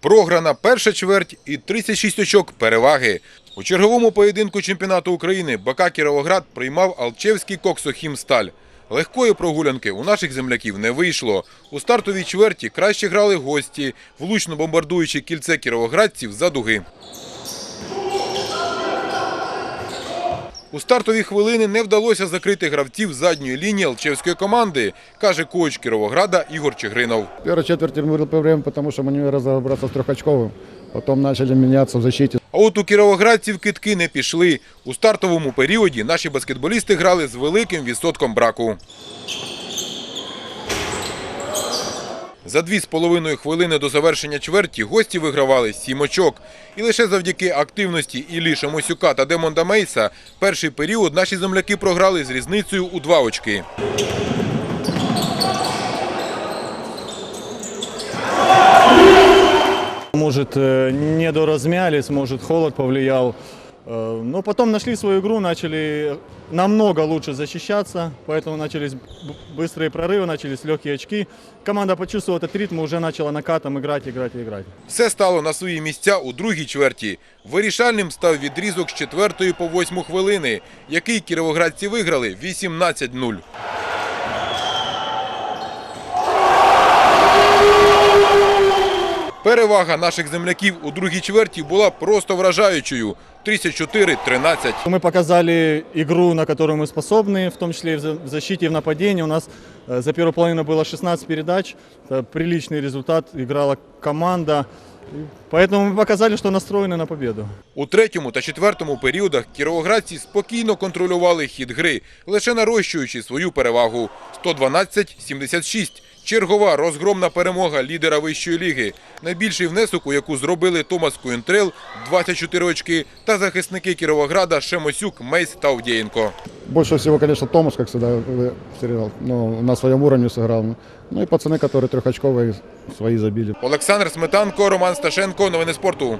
Програна перша чверть і 36 очок переваги. У черговому поєдинку чемпіонату України БК Кіровоград приймав Алчевський Коксохімсталь. Легкої прогулянки у наших земляків не вийшло. У стартовій чверті краще грали гості, влучно бомбардуючи кільце кіровоградців за дуги. У стартові хвилини не вдалося закрити гравців задньої лінії Алчевської команди, каже коуч Кіровограда Ігор Чигринов. В первой четверти мы было время, потому что мы не разобраться с трехочковым. Потом начали меняться в защите. А от у кіровоградців китки не пішли. У стартовому періоді наші баскетболісти грали з великим відсотком браку. За дві з половиною хвилини до завершення чверті гості вигравали сім очок. І лише завдяки активності Іллі Шамосюка та Демонда Мейса перший період наші земляки програли з різницею у два очки. Может, э, недоразмялись, может, холод повлиял. Э, Но потом нашли свою игру, начали намного лучше защищаться, поэтому начались б- быстрые прорывы, начались легкие очки. Команда почувствовала этот ритм и уже начала накатом играть, играть и играть. Все стало на свої місця у другій чверті. Вирішальним став відрізок з четвертої по восьму хвилини, який кіровоградці виграли 18-0. Перевага наших земляків у другій чверті була просто вражаючою – 34-13. Мы показали игру, на которую мы способны, в том числе и в за- в защите и в нападении. У нас э, за первую половину было 16 передач. Это приличный результат, играла команда. И Поэтому мы показали, что настроены на победу. У третьому та четвертому періодах кіровоградці спокійно контролювали хід гри, лише нарощуючи свою перевагу – 112-76. Чергова розгромна перемога лідера вищої ліги. Найбільший внесок, у яку зробили Томас Куінтрел – 24 очки, та захисники Кіровограда Шемосюк, Мейс та Овдєєнко. Больше всего, конечно, Томас, как всегда, э, стрелял. Но на своем уровне сыграл. Ну и пацаны, которые трехочковые, свои забили. Олександр Сметанко, Роман Сташенко. Новини спорту.